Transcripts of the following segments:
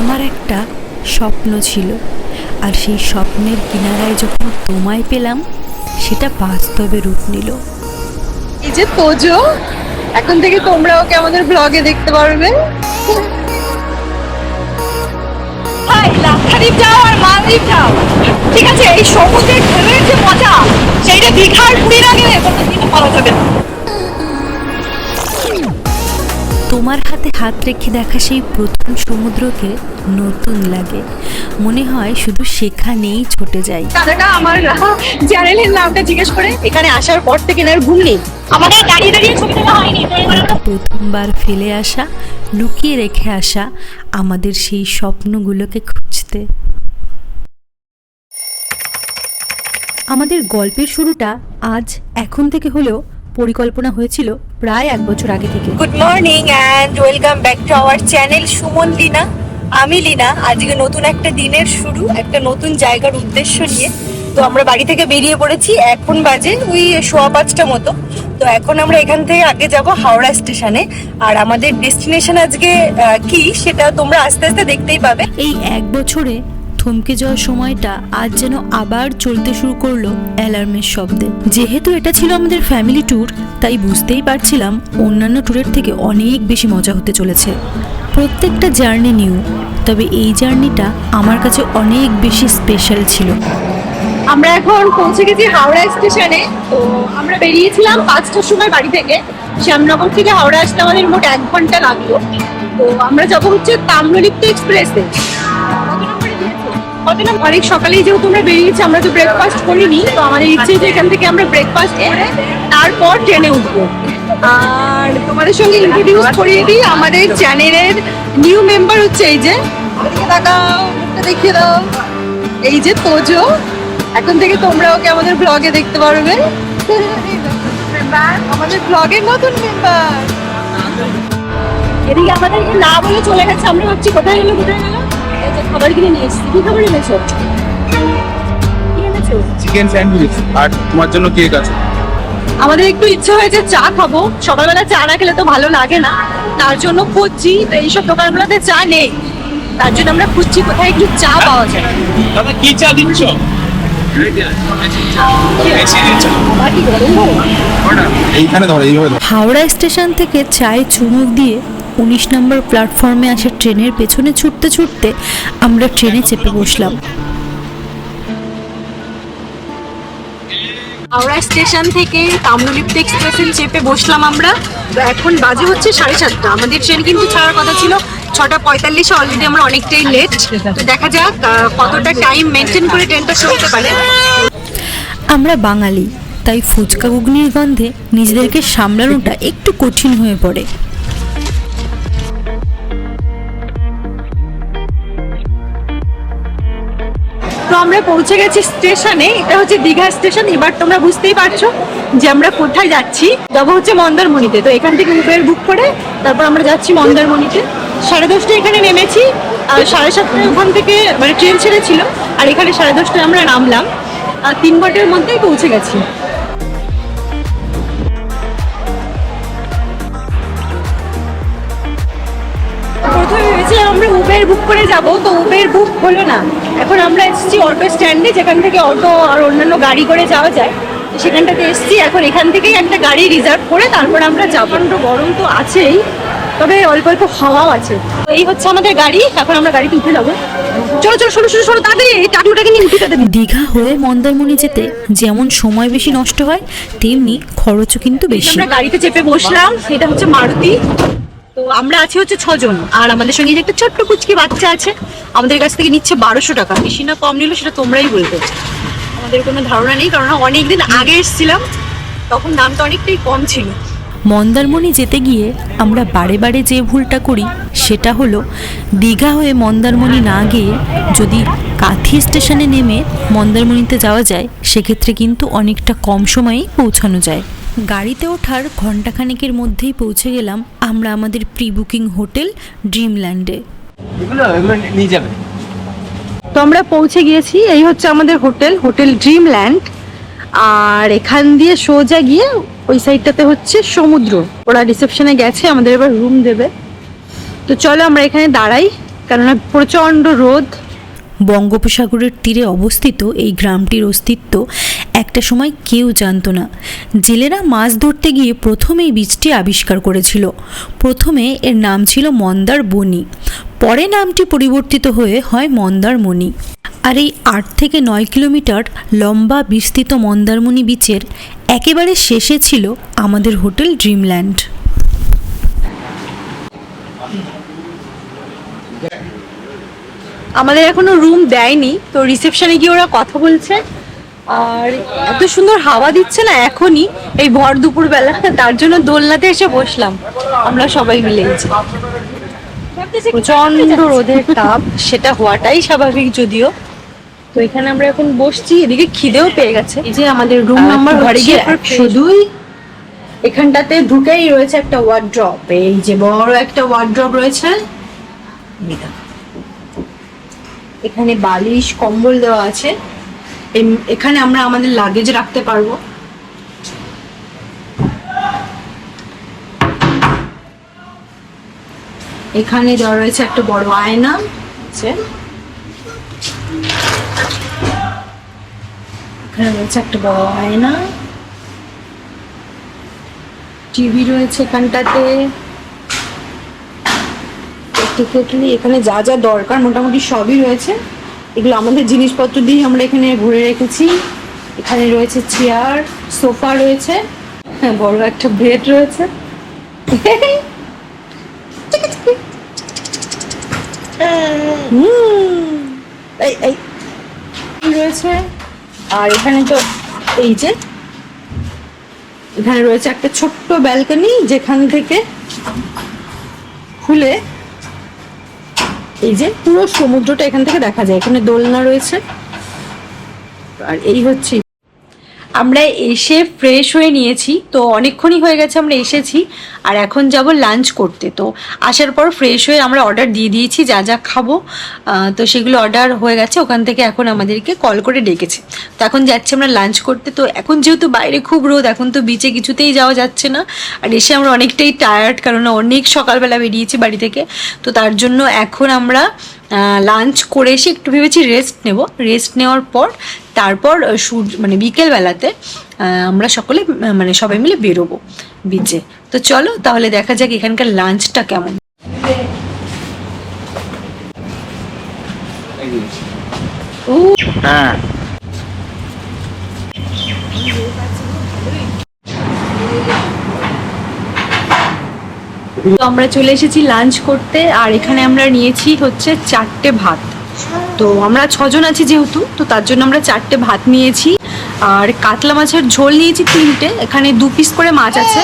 আমার একটা স্বপ্ন ছিল। আর সেই স্বপ্নের কিনারায় যখন তোমায় পেলাম সেটা বাস্তবে রূপ নিল। এই যে তোজো এখন থেকে তোমরা ওকে আমাদের ব্লগে দেখতে পারবে? লাক্ষাদ্বীপ যাও আর মালদ্বীপ যাও। ঠিক আছে এই সমুদ্রের ঢেউয়ের যে মজা সেইটা দীঘার পুরীর আগে কোনোদিনও পাওয়া যাবে না। তোমার হাতে হাত রেখে দেখা সেই প্রথম সমুদ্রকে নতুন লাগে। মনে হয় শুধু সেখানেই ছুটে যাই। দাদাটা আমার চ্যানেলের নামটা জিজ্ঞেস করে এখানে আসার পর থেকে না ঘুম নেই। আমাদের দাঁড়িয়ে দাঁড়িয়ে ছবি তোলা হয়নি। প্রথমবার ফেলে আসা লুকিয়ে রেখে আসা আমাদের সেই স্বপ্নগুলোকে খুঁজতে। আমাদের গল্পের শুরুটা আজ এখন থেকে হলেও পরিকল্পনা হয়েছিল প্রায় এক বছর আগে থেকে। Good morning and welcome back to our channel Suman Lina. আমি লিনা আজকে নতুন একটা দিনের শুরু একটা নতুন জায়গার উদ্দেশ্য নিয়ে। তো আমরা বাড়ি থেকে বেরিয়ে পড়েছি এখন বাজে ওই সোয়া পাঁচটা মতো। তো এখন আমরা এখান থেকে আগে যাব হাওড়া স্টেশনে। আর আমাদের ডেস্টিনেশন আজকে কি সেটা তোমরা আস্তে আস্তে দেখতেই পাবে। এই এক বছরে থমকে যাওয়ার সময়টা আজ যেন আবার চলতে শুরু করল অ্যালার্মের শব্দে। যেহেতু এটা ছিল আমাদের ফ্যামিলি ট্যুর তাই বুঝতেই পারছিলাম অন্যান্য ট্যুরের থেকে অনেক বেশি মজা হতে চলেছে। প্রত্যেকটা জার্নি নিউ তবে এই জার্নিটা আমার কাছে অনেক বেশি স্পেশাল ছিল। আমরা এখন পৌঁছে গেছি হাওড়া স্টেশনে। তো আমরা বেরিয়েছিলাম পাঁচটার সময় বাড়ি থেকে। শ্যামনগর থেকে হাওড়া আসতে আমাদের মোট এক ঘণ্টা লাগল। তো আমরা যাব হচ্ছে তাম্রলিপ্ত এক্সপ্রেসে অনেক সকালেই যেহেতু আমরা বেরিয়েছি, আমরা তো ব্রেকফাস্ট করিনি, তো আমাদের ইচ্ছে যে এখান থেকে আমরা ব্রেকফাস্ট করে তারপর ট্রেনে উঠবো। আর তোমাদের সঙ্গে ইন্ট্রোডিউস করিয়ে দিই আমাদের চ্যানেলের নিউ মেম্বার হচ্ছে এই যে তাকাও, মুখটা দেখিয়ে দাও। এই যে তোজো, এখন থেকে তোমরা ওকে আমাদের ব্লগে দেখতে পারবে। আমাদের ব্লগের নতুন মেম্বার এদিকে আমাদের না বলে চলে গেছে, আমরা ভাবছি কোথায় গেলো কোথায় গেলো? এই খাবার কিনে নিয়ে এসেছি। কি খাবার এনেছো? চিকেন স্যান্ডউইচ আর তোমার জন্য কেক আছে। আমাদের একটু ইচ্ছে হয়েছে চা খাব। সকালবেলা চা না খেলে তো ভালো লাগে না। তার জন্য খুঁজছি তো এইসব দোকানগুলোতে চা নেই। তার জন্য আমরা খুঁজছি কোথায় একটু চা পাওয়া যায়। দাদা কি চা দিচ্ছ? হাওড়া স্টেশন থেকে চায়ে চুমুক দিয়ে উনিশ নম্বর প্ল্যাটফর্মে আসা ট্রেনের পেছনে ছুটতে ছুটতে আমরা ট্রেনে চেপে বসলাম। হাওড়া স্টেশন থেকে তাম্রলিপ্ত এক্সপ্রেসে চেপে বসলাম আমরা। তো এখন বাজে হচ্ছে সাড়ে সাতটা। আমাদের ট্রেন কিন্তু ছাড়ার কথা ছিল ছটা পঁয়তাল্লিশে অলরেডি আমরা অনেকটাই লেট তো দেখা যাক কতটা টাইম মেনটেন করে ট্রেনটা চলতে পারে। আমরা বাঙালি তাই ফুচকা ঘুগনির গন্ধে নিজেদেরকে সামলানোটা একটু কঠিন হয়ে পড়ে। তো আমরা পৌঁছে গেছি স্টেশনে, এটা হচ্ছে দীঘা স্টেশন, এবার তোমরা বুঝতেই পারছ যে আমরা কোথায় যাচ্ছি। যাব হচ্ছে মন্দারমণিতে, তো এখান থেকে উবের বুক করে তারপর আমরা যাচ্ছি মন্দারমণিতে। সাড়ে দশটায় এখানে নেমেছি, আর সাড়ে সাতটায় ওখান থেকে মানে ট্রেন ছেড়েছিল, আর এখানে সাড়ে দশটায় আমরা নামলাম, আর তিন ঘণ্টার মধ্যেই পৌঁছে গেছি। উবের বুক করে যাব তো উবের বুক হলো না। এখন আমরা এসেছি অটো স্ট্যান্ডে যেখান থেকে অটো আর অন্যান্য গাড়ি করে যাওয়া যায়। তো সেখানটাতে এসেছি এখন এখান থেকেই একটা গাড়ি রিজার্ভ করে তারপর আমরা যাব। গরম তো আছেই তবে অল্প অল্প হাওয়াও আছে। এই হচ্ছে আমাদের গাড়ি এখন আমরা গাড়িতে উঠে যাব। চলো চলো সরো সরো সরো তাড়াতাড়ি এই নিয়ে উঠে দীঘা হয়ে মন্দারমণি যেতে যেমন সময় বেশি নষ্ট হয় তেমনি খরচও কিন্তু বেশি। আমরা গাড়িতে চেপে বসলাম এটা হচ্ছে মারুতি। তো আমরা আছি হচ্ছে ছজন। আর আমাদের সঙ্গে যে একটা ছোট্ট কুচকি বাচ্চা আছে, আমাদের কাছ থেকে নিচ্ছে বারোশো টাকা। বেশি না কম নিল সেটা তোমরাই বলবে আমাদের কোনো ধারণা নেই, কারণ অনেকদিন আগে এসেছিলাম, তখন দামটা অনেকটাই কম ছিল। মন্দারমণি যেতে গিয়ে আমরা বারে বারে যে ভুলটা করি, সেটা হলো দীঘা হয়ে মন্দারমণি না গিয়ে যদি কাথি স্টেশনে নেমে মন্দারমণিতে যাওয়া যায়, সেক্ষেত্রে কিন্তু অনেকটা কম সময়েই পৌঁছানো যায়। গাড়িতে ওঠার ঘন্টাখানেকের মধ্যেই পৌঁছে গেলাম আমরা আমাদের প্রি বুকিং হোটেল ড্রিমল্যান্ডে। নিয়ে যাবে। তো আমরা পৌঁছে গিয়েছি এই হচ্ছে আমাদের হোটেল হোটেল ড্রিমল্যান্ড। আর এখান দিয়ে সোজা গিয়ে ওই সাইডটাতে হচ্ছে সমুদ্র। ওরা রিসেপশনে গেছে আমাদের এবার রুম দেবে। তো চলো আমরা এখানে দাঁড়াই কেননা প্রচণ্ড রোদ। বঙ্গোপসাগরের তীরে অবস্থিত এই গ্রামটির অস্তিত্ব একটা সময় কেউ জানতো না। জেলেরা মাছ ধরতে গিয়ে প্রথম এই বীজটি আবিষ্কার করেছিল। প্রথমে এর নাম ছিল মন্দার বনি পরে নামটি পরিবর্তিত হয়ে হয় মন্দারমণি আর এই আট থেকে নয় কিলোমিটার লম্বা বিস্তৃত মন্দারমণি বিচের একেবারে শেষে ছিল আমাদের হোটেল ড্রিমল্যান্ড। আমাদের এখনও রুম দেয়নি, তো রিসেপশনে গিয়ে ওরা কথা বলছে। আর এত সুন্দর হাওয়া দিচ্ছে না এখনই এই ভর দুপুর বেলা তার জন্য দোলনাতে এসে বসলাম। আমরা সবাই মিলে প্রচণ্ড রোদের তাপ সেটা হওয়াটাই স্বাভাবিক যদিও। তো এখানে আমরা এখন বসছি এদিকে খিদেও পেয়ে গেছে। এই যে আমাদের রুম নাম্বার ঘরে গিয়ে শুধুই এখানটাতে ঢুকেই রয়েছে একটা ওয়ার্ড্রপ এই যে বড় একটা ওয়ার্ড্রপ রয়েছে। এখানে বালিশ কম্বল দেওয়া আছে। এখানে আমরা আমাদের লাগেজ রাখতে পারব। এখানে দেওয়া রয়েছে একটা বড় আয়না। এখানে রয়েছে একটা বড় আয়না। টিভি রয়েছে এখানটাতে। কেটলি এখানে যা যা দরকার মোটামুটি সবই রয়েছে। এগুলো আমাদের জিনিসপত্র দিয়ে আমরা এখানে ঘুরে রেখেছি। এখানে রয়েছে চেয়ার, সোফা রয়েছে। হ্যাঁ বড় একটা বেড রয়েছে। রয়েছে। আর এখানে তো এই যে, এখানে রয়েছে একটা ছোট্ট ব্যালকনি যেখান থেকে খুলে এই যে পুরো সমুদ্রটা এখান থেকে দেখা যায় এখানে দোলনা রয়েছে। আর এই হচ্ছে আমরা এসে ফ্রেশ হয়ে নিয়েছি, তো অনেকক্ষণই হয়ে গেছে আমরা এসেছি, আর এখন যাব লাঞ্চ করতে। তো আসার পর ফ্রেশ হয়ে আমরা অর্ডার দিয়ে দিয়েছি, যা যা খাব তো সেগুলো অর্ডার হয়ে গেছে, ওখান থেকে এখন আমাদেরকে কল করে ডেকেছে। তো এখন যাচ্ছি আমরা লাঞ্চ করতে, তো এখন যেহেতু বাইরে খুব রোদ, এখন তো বিচে কিছুতেই যাওয়া যাচ্ছে না, আর এসে আমরা অনেকটাই টায়ার্ড কারণ অনেক সকালবেলা বেরিয়েছি বাড়ি থেকে, তো তার জন্য এখন আমরা লাঞ্চ করে এসে একটু ভেবেছি রেস্ট নেব। রেস্ট নেওয়ার পর তারপর সূর্য মানে বিকেলবেলাতে আহ, আমরা সকলে মানে সবাই মিলে বেরোবো বিচে তো চলো তাহলে দেখা যাক এখানকার লাঞ্চটা কেমন। হ্যাঁ। তো আমরা চলে এসেছি লাঞ্চ করতে আর এখানে আমরা নিয়েছি হচ্ছে চারটে ভাত। তো আমরা ছজন আছি যেহেতু, তো তার জন্য আমরা চারটে ভাত নিয়েছি। আর কাতলা মাছের ঝোল নিয়েছি তিনটে, এখানে দু পিস করে মাছ আছে।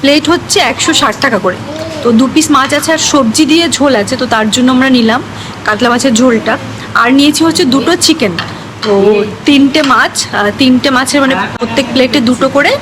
প্লেট হচ্ছে একশো ষাট টাকা করে। তো দু পিস মাছ আছে আর সবজি দিয়ে ঝোল আছে, তো তার জন্য আমরা নিলাম কাতলা মাছের ঝোলটা। আর নিয়েছি হচ্ছে দুটো চিকেন তো তিনটে মাছ তিনটে মাছের মানে প্রত্যেক প্লেটে দুটো করে।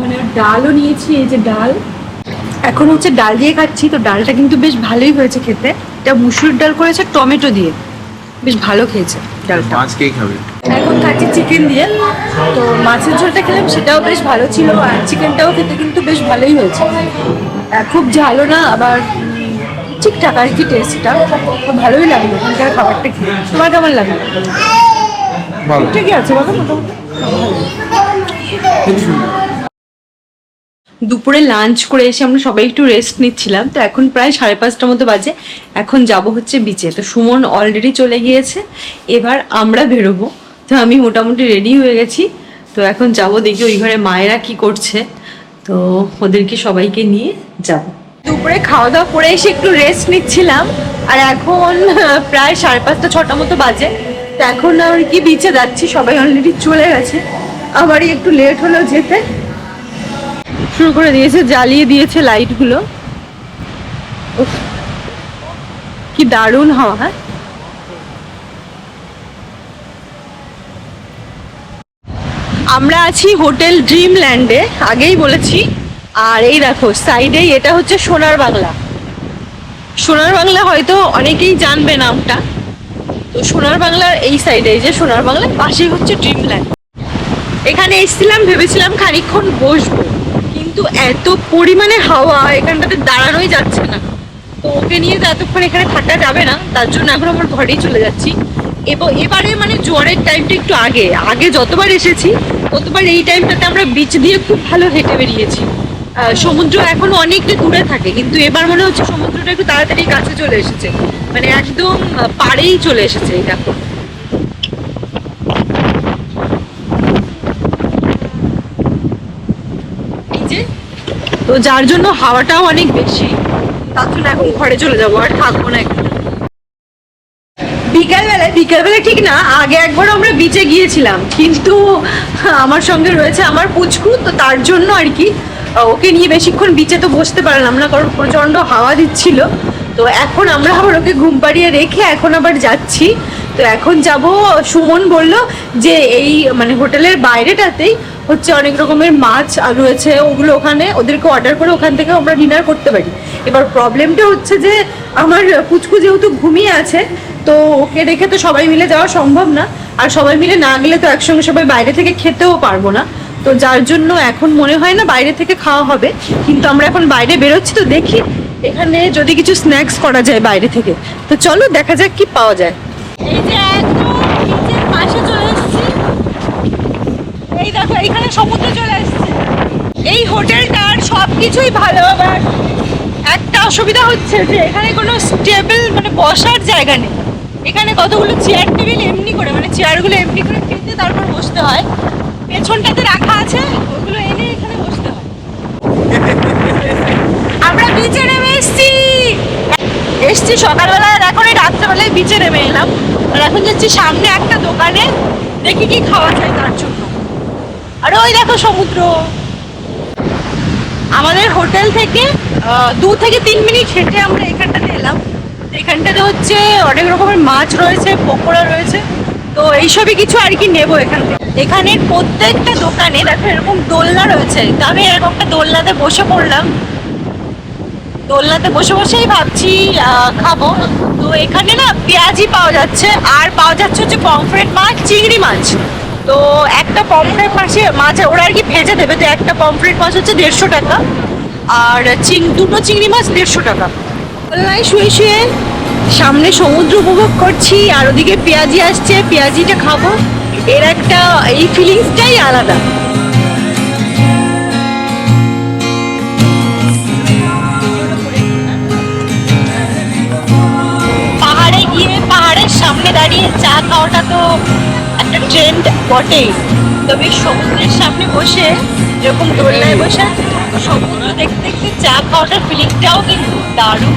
মানে ডালও নিয়েছি, এই যে ডাল। এখন হচ্ছে ডাল দিয়ে খাচ্ছি তো ডালটা কিন্তু বেশ ভালোই হয়েছে খেতে। এটা মুসুর ডাল করেছে, টমেটো দিয়ে। বেশ ভালো খেয়েছে ডালটা। মাছ কে খাবে? এখন খাচ্ছি চিকেন দিয়ে তো মাছের ঝোলটা খেলাম সেটাও বেশ ভালো ছিল আর চিকেনটাও খেতে কিন্তু বেশ ভালোই হয়েছে। খুব ঝালও না আবার ঠিকঠাক আর কি টেস্টটা ভালোই লাগল এখানকার খাবারটা খেয়ে। তোমার কেমন লাগল? ঠিকই আছে বাবা মোটামুটি। দুপুরে লাঞ্চ করে এসে আমরা সবাই একটু রেস্ট নিচ্ছিলাম। তো এখন প্রায় সাড়ে পাঁচটার মতো বাজে। এখন যাব হচ্ছে বিচে তো সুমন অলরেডি চলে গিয়েছে। এবার আমরা বেরোবো। তো আমি মোটামুটি রেডি হয়ে গেছি। তো এখন যাব দেখি ওই ঘরে মায়েরা কি করছে। তো ওদেরকে সবাইকে নিয়ে যাব। দুপুরে খাওয়া দাওয়া করে এসে একটু রেস্ট নিচ্ছিলাম। আর এখন প্রায় সাড়ে পাঁচটা ছটা মতো বাজে। তো এখন আর কি বিচে যাচ্ছি। সবাই অলরেডি চলে গেছে। আবারই একটু লেট হলো যেতে। শুরু করে দিয়েছে, জ্বালিয়ে দিয়েছে লাইটগুলো কি দারুণ হাওয়া হ্যাঁ? আমরা আছি হোটেল ড্রিমল্যান্ডে, আগেই বলেছি। আর এই দেখো, সাইডেই এটা হচ্ছে সোনার বাংলা। সোনার বাংলা হয়তো অনেকেই জানবে নামটা। তো সোনার বাংলার এই সাইডে যে সোনার বাংলার পাশেই হচ্ছে ড্রিমল্যান্ড। এখানে এসেছিলাম, ভেবেছিলাম খানিকক্ষণ বসবো। কিন্তু এত পরিমাণে হাওয়া এখানটাতে দাঁড়ানোই যাচ্ছে না। তো ওকে নিয়ে তো এতক্ষণ এখানে থাকা যাবে না, তার জন্য এখন আমার ঘরেই চলে যাচ্ছি। এবং এবারে মানে জোয়ারের টাইমটা একটু আগে আগে যতবার এসেছি, ততবার এই টাইমটাতে আমরা বিচ দিয়ে খুব ভালো হেঁটে বেরিয়েছি। সমুদ্র এখনও অনেকটা দূরে থাকে, কিন্তু এবার মনে হচ্ছে সমুদ্রটা একটু তাড়াতাড়ি কাছে চলে এসেছে। মানে একদম পাড়েই চলে এসেছে এই দেখো এই যে তো যার জন্য হাওয়াটাও অনেক বেশি। তার জন্য এখন ঘরে চলে যাব, আর থাকব না বিকালবেলায় বিকালবেলা ঠিক না, আগে একবার আমরা বিচে গিয়েছিলাম, কিন্তু আমার সঙ্গে রয়েছে আমার পুচকু, তো তার জন্য আর কি ওকে নিয়ে বেশিক্ষণ বিচে তো বসতে পারলাম না, কারণ প্রচণ্ড হাওয়া দিচ্ছিল। তো এখন আমরা আবার ওকে ঘুম পাড়িয়ে রেখে এখন আবার যাচ্ছি। তো এখন যাব, সুমন বলল যে এই মানে হোটেলের বাইরেটাতেই হচ্ছে অনেক রকমের মাছ রয়েছে, ওগুলো ওখানে ওদেরকে অর্ডার করে ওখান থেকে আমরা ডিনার করতে পারি। এবার প্রবলেমটা হচ্ছে যে আমার পুচকু যেহেতু ঘুমিয়ে আছে, তো ওকে রেখে তো সবাই মিলে যাওয়া সম্ভব না। আর সবাই মিলে না গেলে তো একসঙ্গে সবাই বাইরে থেকে খেতেও পারব না। তো যার জন্য এখন মনে হয় না বাইরে থেকে খাওয়া হবে, কিন্তু আমরা এখন বাইরে বেরোচ্ছি, তো দেখি এখানে যদি কিছু স্ন্যাক্স করা যায় বাইরে থেকে। তো চলো দেখা যাক কি পাওয়া যায়। এই যে নিচের পাশে চলে এসেছি এই দেখো এখানে সমুদ্র চলে এসেছে এই হোটেলটার সব কিছুই ভালো, আবার একটা অসুবিধা হচ্ছে যে এখানে কোনো স্টেবল মানে বসার জায়গা নেই। এখানে কতগুলো চেয়ার টেবিল এমনি করে মানে চেয়ারগুলো এমনি করে কিনতে তারপর বসতে হয়। পেছনটাতে রাখা আছে, ওগুলো এনে এখানে বসতে হয়। আমরা বিচে নেমে এসছি। এসছি সকালবেলা এখন এই রাত্রেবেলায় বিচে নেমে এলাম। আর এখন যাচ্ছি সামনে একটা দোকানে, দেখি কি খাওয়া যায় তার জন্য। আর ওই দেখো সমুদ্র। আমাদের হোটেল থেকে দু থেকে তিন মিনিট হেঁটে আমরা এখানটাতে এলাম। এখানটাতে হচ্ছে অনেক রকমের মাছ রয়েছে, পকোড়া রয়েছে। তো এইসবই কিছু আর কি নেব এখান থেকে। এখানের প্রত্যেকটা দোকানে দেখো এরকম দোলনা রয়েছে। তো আমি এরকম একটা দোলনাতে বসে পড়লাম। দোলনাতে বসে বসেই ভাবছি খাব। তো এখানে না পেঁয়াজি পাওয়া যাচ্ছে, আর পাওয়া যাচ্ছে হচ্ছে পমফ্রেট মাছ, চিংড়ি মাছ। তো একটা পমফ্রেট মাছে মাছ ওরা আর কি ভেজে দেবে তো একটা পমফ্রেট মাছ হচ্ছে দেড়শো টাকা আর চিং দুটো চিংড়ি মাছ দেড়শো টাকা। দোলনায় শুয়ে শুয়ে সামনে সমুদ্র উপভোগ করছি আর ওদিকে পেঁয়াজি আসছে পেঁয়াজিটা খাব। এর একটা এই ফিলিংসটাই আলাদা। পাহাড়ে গিয়ে পাহাড়ের সামনে দাঁড়িয়ে চা খাওয়াটা তো একটা ট্রেন্ড বটেই। তবে সমুদ্রের সামনে বসে এরকম দোলনায় বসে, সমুদ্র দেখতে দেখতে চা খাওয়াটার ফিলিংটাও কিন্তু দারুণ।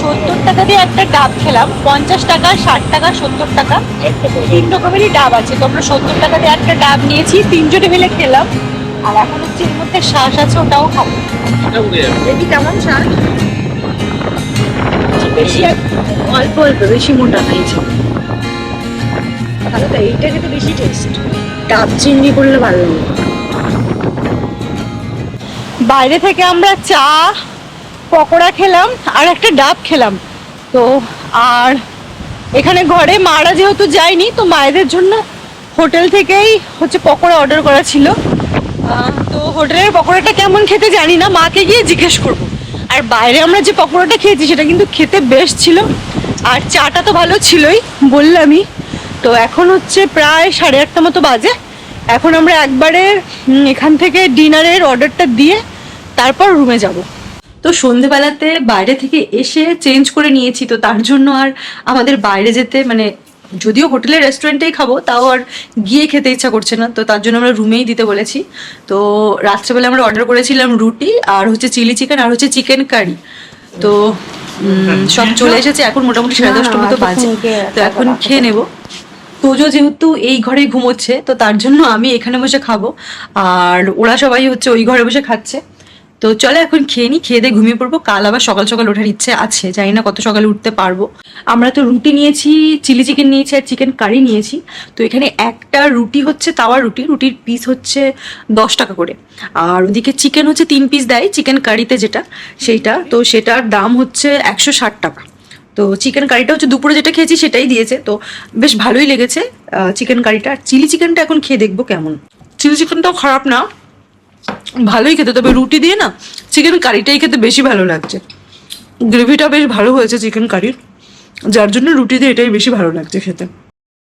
সত্তর টাকা দিয়ে একটা ডাব খেলাম, পঞ্চাশ টাকা, ষাট টাকা, সত্তর টাকা তিন রকমেরই ডাব আছে। তো আমরা সত্তর টাকা দিয়ে একটা ডাব নিয়েছি, তিনজনে মিলে খেলাম। আর এখন হচ্ছে এর মধ্যে শ্বাস আছে, ওটাও খাব। দেখি কেমন শ্বাস বেশি অল্প অল্প, বেশি মোটা খাইছে এইটা খেতে বেশি টেস্ট ডাব চিংড়ি করলে ভালো বাইরে থেকে আমরা চা, পকোড়া খেলাম, আর একটা ডাব খেলাম। তো, আর এখানে ঘরে মারা যেহেতু যায়নি, তো মায়েদের জন্য হোটেল থেকেই হচ্ছে পকোড়া অর্ডার করা ছিল। তো হোটেলের পকোড়াটা কেমন খেতে জানি না, মাকে গিয়ে জিজ্ঞেস করব। আর বাইরে আমরা যে পকোড়াটা খেয়েছি, সেটা কিন্তু খেতে বেশ ছিল। আর চাটা তো ভালো ছিলই, বললামই। তো এখন হচ্ছে প্রায় সাড়ে আটটা মতো বাজে। এখন আমরা একবারে এখান থেকে ডিনারের অর্ডারটা দিয়ে তারপর রুমে যাব। তো সন্ধেবেলাতে বাইরে থেকে এসে চেঞ্জ করে নিয়েছি তো তার জন্য আর আমাদের বাইরে যেতে মানে যদিও হোটেলের রেস্টুরেন্টেই খাব তাও আর গিয়ে খেতে ইচ্ছা করছে না তো তার জন্য আমরা রুমেই দিতে বলেছি। তো রাত্রেবেলা আমরা অর্ডার করেছিলাম রুটি আর হচ্ছে চিলি চিকেন আর হচ্ছে চিকেন কারি। তো সব চলে এসেছে এখন মোটামুটি সাড়ে দশটা মতো বাজে। তো এখন খেয়ে নেব। তোজো যেহেতু এই ঘরে ঘুমোচ্ছে, তো তার জন্য আমি এখানে বসে খাব। আর ওরা সবাই হচ্ছে ওই ঘরে বসে খাচ্ছে। তো চলো এখন খেয়ে নি, খেয়ে দিয়ে ঘুমিয়ে পড়ব। কাল আবার সকাল সকাল ওঠার ইচ্ছে আছে, জানি না কত সকালে উঠতে পারব। আমরা তো রুটি নিয়েছি, চিলি চিকেন নিয়েছি আর চিকেন কারি নিয়েছি। তো এখানে একটা রুটি হচ্ছে তাওয়া রুটি, রুটির পিস হচ্ছে দশ টাকা করে। আর ওদিকে চিকেন হচ্ছে তিন পিস দেয় চিকেন কারিতে যেটা, সেইটা। তো সেটার দাম হচ্ছে একশো ষাট টাকা। তো চিকেন কারিটা হচ্ছে দুপুরে যেটা খেয়েছি সেটাই দিয়েছে। তো বেশ ভালোই লেগেছে চিকেন কারিটা আর চিলি চিকেনটা এখন খেয়ে দেখব কেমন। চিলি চিকেনটাও খারাপ না, ভালোই খেতে। তবে রুটি দিয়ে না চিকেন কারিটাই খেতে বেশি ভালো লাগছে। গ্রেভিটা বেশ ভালো হয়েছে চিকেন কারির যার জন্য রুটি দিয়ে এটাই বেশি ভালো লাগছে খেতে।